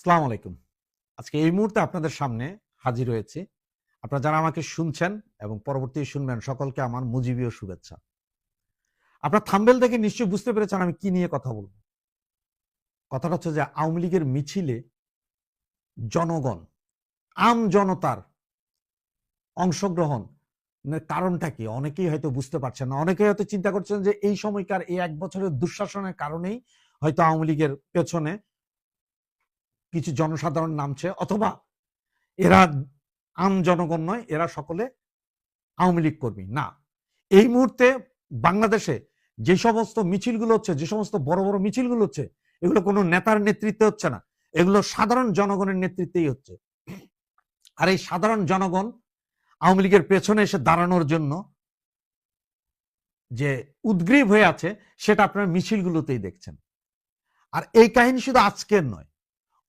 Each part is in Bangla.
সালাম আলাইকুম। আজকে এই মুহূর্তে আপনাদের সামনে হাজির হয়েছি। আপনারা যারা আমাকে শুনছেন এবং পরবর্তী শুনবেন, সকলকে আমার মুজিবীয় শুভেচ্ছা। আপনার থাম্বেল দেখে নিশ্চয়ই বুঝতে পেরেছেন আমি কি নিয়ে কথা বলব। কথাটা হচ্ছে যে আওয়ামী লীগের মিছিলে জনগণ, আম জনতার অংশগ্রহণ মানে কারণটা কি? অনেকেই হয়তো বুঝতে পারছেন না। অনেকেই হয়তো চিন্তা করছেন যে এই সময়কার এই এক বছরের দুঃশাসনের কারণেই হয়তো আওয়ামী লীগের পেছনে কিছু জনসাধারণ নামছে, অথবা এরা আম জনগণ নয়, এরা সকলে আওয়ামী লীগ কর্মী। না, এই মুহূর্তে বাংলাদেশে যে সমস্ত মিছিলগুলো হচ্ছে, যে সমস্ত বড় বড় মিছিলগুলো হচ্ছে, এগুলো কোনো নেতার নেতৃত্বে হচ্ছে না। এগুলো সাধারণ জনগণের নেতৃত্বেই হচ্ছে। আর এই সাধারণ জনগণ আওয়ামী লীগের পেছনে এসে দাঁড়ানোর জন্য যে উদ্গ্রীব হয়ে আছে, সেটা আপনার মিছিলগুলোতেই দেখছেন। আর এই কাহিনী শুধু আজকের নয়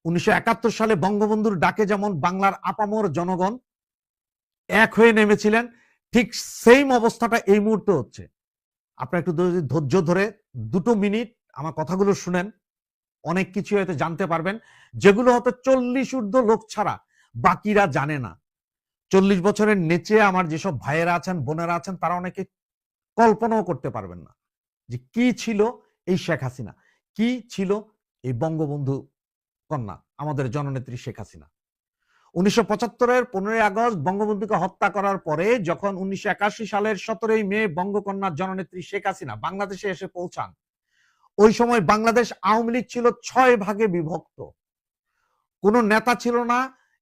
উনিশশো একাত্তর সালে বঙ্গবন্ধুর ডাকে যেমন বাংলার আপামর জনগণ এক হয়ে নেমেছিলেন, ঠিক সেম অবস্থাটা এই মুহূর্তে হচ্ছে। আপনার একটু ধৈর্য ধরে দুটো মিনিট আমার কথাগুলো শুনেন, অনেক কিছু হয়তো জানতে পারবেন, যেগুলো হয়তো চল্লিশ ঊর্ধ্ব লোক ছাড়া বাকিরা জানে না। চল্লিশ বছরের নিচে আমার যেসব ভাইয়েরা আছেন, বোনেরা আছেন, তারা অনেকে কল্পনাও করতে পারবেন না যে কি ছিল এই শেখ হাসিনা, কি ছিল এই বঙ্গবন্ধু কন্যা, আমাদের জননেত্রী শেখ হাসিনা। উনিশশো পঁচাত্তরের পনেরোই আগস্ট বঙ্গবন্ধুকে হত্যা করার পরে যখন উনিশশো একাশি সালের সতেরোই মে বঙ্গকন্যা জননেত্রী শেখ হাসিনা বাংলাদেশে এসে পৌঁছান, ওই সময় বাংলাদেশ আওয়ামী লীগ ছিল ছয় ভাগে বিভক্ত। কোন নেতা ছিল না,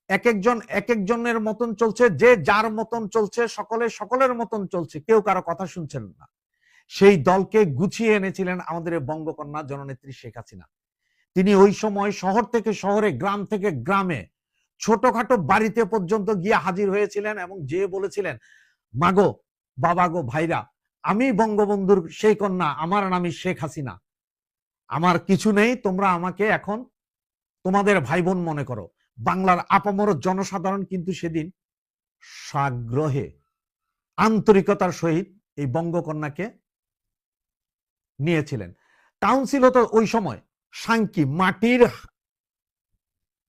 এক একজন, এক একজনের মতন চলছে, যে যার মতন চলছে, সকলে সকলের মতন চলছে, কেউ কারও কথা শুনছেন না। সেই দলকে গুছিয়ে এনেছিলেন আমাদের বঙ্গকন্যা জননেত্রী শেখ হাসিনা। তিনি ওই সময় শহর থেকে শহরে, গ্রাম থেকে গ্রামে, ছোটখাটো বাড়িতে পর্যন্ত গিয়ে হাজির হয়েছিলেন এবং যে বলেছিলেন, মাগো, বাবা গো ভাইরা, আমি বঙ্গবন্ধুর সেই কন্যা, আমার নামই শেখ হাসিনা। আমার কিছু নেই, তোমরা আমাকে এখন তোমাদের ভাই বোন মনে করো। বাংলার আপামর জনসাধারণ কিন্তু সেদিন সাগ্রহে আন্তরিকতার সহিত এই বঙ্গকন্যাকে নিয়েছিলেন। কাউন্সিল হতো ওই সময় সাংকি, মাটির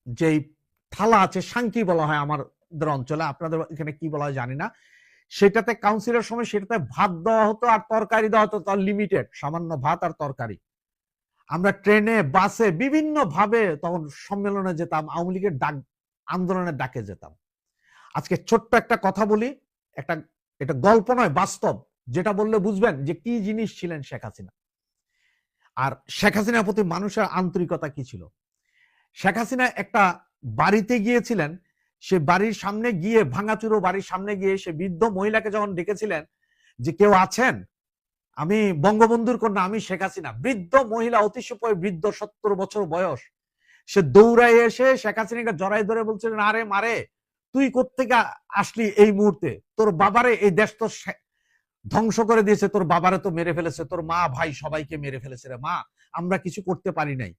যেই থালা আছে, সাংকি বলা হয় আমাদের অঞ্চলে। আপনাদের এখানে কি বলা হয় জানি না। সেটাতে কাউন্সিলের সময় সেটাতে ভাত দেওয়া হতো আর তরকারি দেওয়া হতো, তার লিমিটেড সামান্য ভাত আর তরকারি। আমরা ট্রেনে, বাসে বিভিন্ন ভাবে তখন সম্মেলনে যেতাম, আওয়ামী লীগের ডাক, আন্দোলনের ডাকে যেতাম। আজকে ছোট্ট একটা কথা বলি, একটা, এটা গল্প নয়, বাস্তব। যেটা বললে বুঝবেন যে কি জিনিস ছিলেন শেখ হাসিনা। আর শেখ হাসিনার প্রতি মানুষের আন্তরিকতা কি ছিল? শেখ হাসিনা একটা বাড়িতে গিয়েছিলেন, সে বাড়ির সামনে গিয়ে, ভাঙাচুরো বাড়ির সামনে গিয়ে সে বৃদ্ধ মহিলাকে যখন ডেকেছিলেন যে, কেউ আছেন? আমি বঙ্গবন্ধুর কন্যা, আমি শেখ হাসিনা। বৃদ্ধ মহিলা অতিশয় বৃদ্ধ সত্তর বছর বয়স। সে দৌড়ায় এসে শেখ হাসিনাকে জড়াই ধরে বলছিলেন, আরে মারে, তুই কোত্থেকে আসলি এই মুহূর্তে? তোর বাবারে এই দেশ তো ধ্বংস করে দিয়েছে, তোর বাবারে তো মেরে ফেলেছে, তোর মা, ভাই সবাইকে মেরে ফেলেছে রে মা, আমরা কিছু করতে পারি নাই।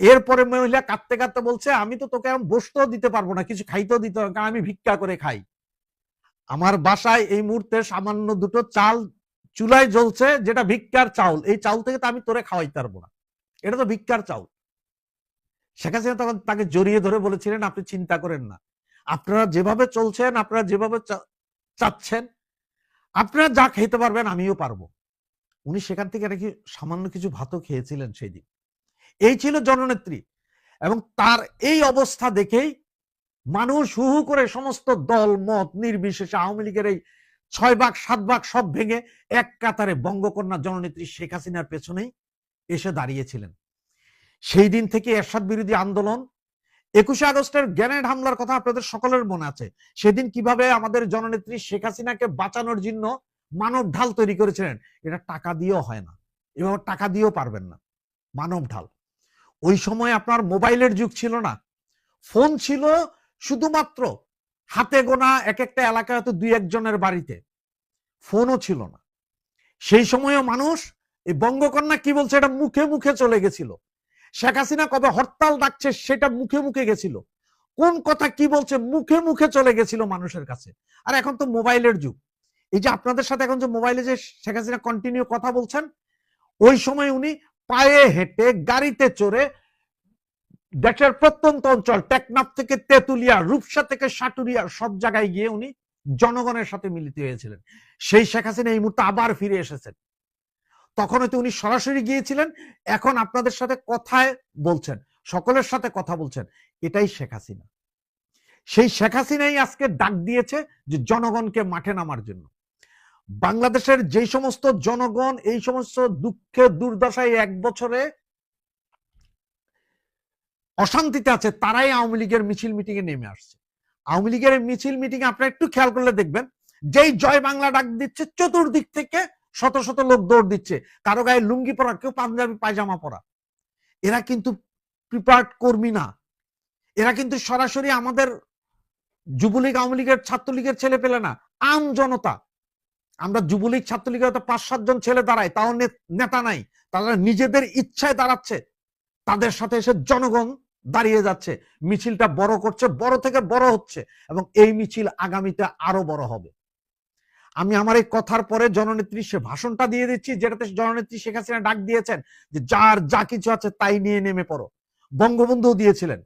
এরপরে মহিলা কাঁদতে কাঁদতে বলছে, আমি তো তোকে বসতেও দিতে পারব না, কিছু খাইতেও দিতে পারব আমি ভিক্ষা করে খাই। আমার বাসায় এই মুহূর্তে সামান্য দুটো চাল চুলায় জ্বলছে, যেটা ভিক্ষার চাউল। এই চাউল থেকে তো আমি তোরে খাওয়াইতে পারব না। এটা তো ভিক্ষার চাউল। শেখ হাসিনা তখন তাকে জড়িয়ে ধরে বলেছিলেন, আপনি চিন্তা করেন না। আপনারা যেভাবে চলছেন, আপনারা যেভাবে চাচ্ছেন আপনারা যা খেতে পারবেন আমিও পারব। উনি সেখান থেকে নাকি সামান্য কিছু ভাতও খেয়েছিলেন সেই দিন এই ছিল জননেত্রী এবং তার এই অবস্থা দেখেই মানুষ হু হু করে সমস্ত দল, মত, নির্বিশেষে আওয়ামী লীগের এই ছয় ভাগ, সাত ভাগ সব ভেঙে এক কাতারে বঙ্গকন্যা জননেত্রী শেখ হাসিনার পেছনেই এসে দাঁড়িয়েছিলেন। সেই দিন থেকে এরশাদ বিরোধী আন্দোলন একুশে আগস্টের গ্যানেড হামলার কথা আপনাদের সকলের মনে আছে। সেদিন কীভাবে আমাদের জননেত্রী শেখ হাসিনাকে বাঁচানোর জন্য মানব ঢাল তৈরি করেছিলেন, এটা টাকা দিয়েও হয় না। এভাবে টাকা দিয়েও পারবেন না। মানব ঢাল। ওই সময় আপনার মোবাইলের যুগ ছিল না। ফোন ছিল শুধুমাত্র হাতে গোনা এক একটা এলাকায় হয়তো দুই একজনের বাড়িতে। ফোনও ছিল না। সেই সময়ও মানুষ, এই বঙ্গকন্যা কি বলছে, এটা মুখে মুখে চলে গেছিল। শেখ হাসিনা কবে হরতাল ডাকছে সেটা মুখে মুখে গেছিল। কোন কথা কি বলছে মুখে মুখে চলে গেছিল মানুষের কাছে। আর এখন তো মোবাইলের যুগ। এই যে আপনাদের সাথে এখন যে মোবাইলে যে শেখ হাসিনা কন্টিনিউ কথা বলছেন, ওই সময় উনি পায়ে হেঁটে, গাড়িতে চড়ে দেশের প্রত্যন্ত অঞ্চল, টেকনাফ থেকে তেতুলিয়া, রূপসা থেকে সাটুরিয়া সব জায়গায় গিয়ে উনি জনগণের সাথে মিলিত হয়েছিলেন। সেই শেখ হাসিনা এই মুহূর্তে আবার ফিরে এসেছেন। তখন হয়তো উনি সরাসরি গিয়েছিলেন, এখন আপনাদের সাথে কথায় বলছেন, সকলের সাথে কথা বলছেন, এটাই শেখ হাসিনা। সেই শেখ হাসিনাই আজকে ডাক দিয়েছে যে জনগণকে মাঠে নামার জন্য। বাংলাদেশের যে সমস্ত জনগণ, এই সমস্ত দুঃখে দুর্দশায় এক বছরে অশান্তিতে আছে, তারাই আওয়ামী লীগের মিছিল মিটিং এ নেমে আসছে। আওয়ামী লীগের মিছিল মিটিং আপনারা একটু খেয়াল করলে দেখবেন, যেই জয় বাংলা ডাক দিচ্ছে, চতুর্দিক থেকে শত শত লোক দৌড় দিচ্ছে। কারও গায়ে লুঙ্গি পরা, কেউ পাঞ্জাবি, পায়জামা পরা। এরা কিন্তু প্রিপার্ড কর্মী না। এরা কিন্তু সরাসরি আমাদের যুবলীগ, আওয়ামী লীগের ছাত্রলীগের ছেলে পেলে না, আম জনতা। আমরা যুবলীগ, ছাত্রলীগের হয়তো পাঁচ সাতজন ছেলে দাঁড়ায়, তাও নেতা নাই। তারা নিজেদের ইচ্ছায় দাঁড়াচ্ছে। তাদের সাথে এসে জনগণ দাঁড়িয়ে যাচ্ছে। মিছিলটা বড় করছে, বড় থেকে বড় হচ্ছে এবং এই মিছিল আগামীতে আরও বড় হবে। আমি আমার এই কথার পরে জননেত্রী সে ভাষণটা দিয়ে দিচ্ছি, যেটাতে জননেত্রী শেখ হাসিনা ডাক দিয়েছেন যে যার যা কিছু আছে তাই নিয়ে নেমে পড়ো। বঙ্গবন্ধু দিয়েছিলেন,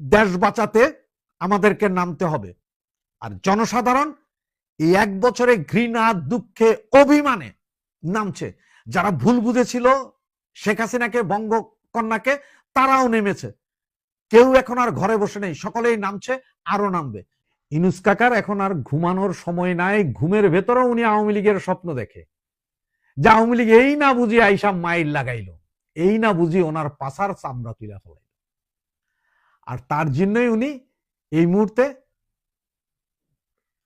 দেশ বাঁচাতে আমাদেরকে নামতে হবে। আর জনসাধারণ এই এক বছরে ঘৃণা, দুঃখে, অভিমানে নামছে। যারা ভুল বুঝেছিল শেখ হাসিনাকে, বঙ্গকন্যাকে, তারাও নেমেছে। কেউ এখন আর ঘরে বসে নেই, সকলেই নামছে আরও নামবে। ইনুস কাকার এখন আর ঘুমানোর সময় নাই, ঘুমের ভেতরেও উনি আওয়ামী লীগের স্বপ্ন দেখে। যে আওয়ামী লীগ এই না বুঝি আইসা মাইল লাগাইলো, এই না বুঝি ওনার পাশার চামড়া তুলে ফেলাইল। আর তার জন্যই উনি এই মুহূর্তে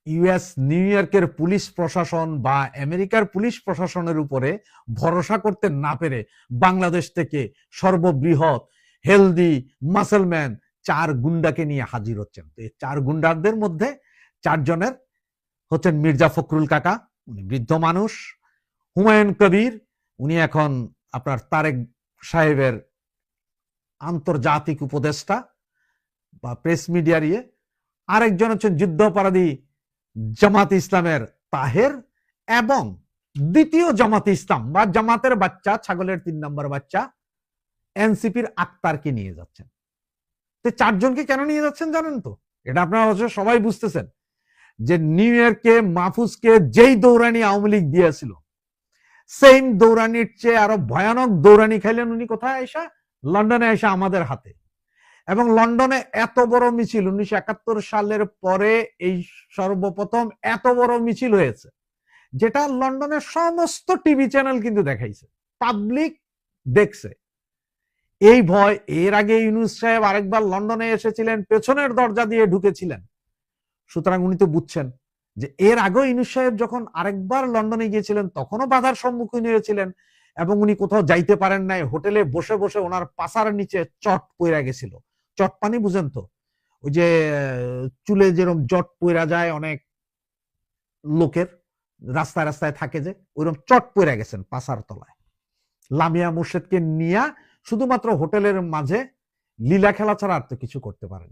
ইউএস নিউ ইয়র্কের পুলিশ প্রশাসন বা আমেরিকার পুলিশ প্রশাসনের উপরে ভরসা করতে না পেরে বাংলাদেশ থেকে সর্ববৃহৎ, হেলদি, মাসেলম্যান চার গুন্ডাকে নিয়ে হাজির হচ্ছেন। তো এই চার গুন্ডাদের মধ্যে চারজনের হচ্ছেন মির্জা ফখরুল কাকা, উনি বৃদ্ধ মানুষ, হুমায়ুন কবির, উনি এখন আপনার তারেক সাহেবের আন্তর্জাতিক উপদেষ্টা বা প্রেস মিডিয়ার ইয়ে আরেকজন হচ্ছেন যুদ্ধাপরাধী জামাত ইসলামের তাহের এবং দ্বিতীয় জামাত ইসলাম বা জামাতের বাচ্চা, ছাগলের তিন নম্বর বাচ্চা, এনসিপির আক্তারকে নিয়ে যাচ্ছেন। তো চারজনকে কেন নিয়ে যাচ্ছেন জানেন তো? এটা আপনারা অবশ্য সবাই বুঝতেছেন যে নিউ ইয়র্কে মাহফুজকে যেই দৌড়ানি আওয়ামী লীগ দিয়েছিল সেম দৌড়ানির চেয়ে আরও ভয়ানক দৌড়ানি খাইলেন উনি কোথায় আইসা? লন্ডনে আইসা আমাদের হাতে। এবং লন্ডনে এত বড় মিছিল, উনিশশো একাত্তর সালের পরে এই সর্বপ্রথম এত বড় মিছিল হয়েছে, যেটা লন্ডনের সমস্ত টিভি চ্যানেল কিন্তু দেখাইছে পাবলিক দেখছে। এই ভয়, এর আগে ইউনুস সাহেব আরেকবার লন্ডনে এসেছিলেন, পেছনের দরজা দিয়ে ঢুকেছিলেন। সুতরাং উনি তো বুঝছেন যে এর আগেও ইউনুস সাহেব যখন আরেকবার লন্ডনে গিয়েছিলেন, তখনও বাধার সম্মুখীন হয়েছিলেন এবং উনি কোথাও যাইতে পারেন নাই, হোটেলে বসে বসে ওনার পাশার নিচে চট পইরা গেছিল। চট পানি বুঝেন তো, ওই যে, চুলে যেরকম জট পইরা যায় অনেক লোকের, রাস্তায় রাস্তায় থাকে যে ওইরকম চট পইরা গেছেন পাশার তলায়। লামিয়া মুর্শেদকে নিয়া শুধুমাত্র হোটেলের মাঝে লীলা খেলা ছাড়া আর তো কিছু করতে পারেন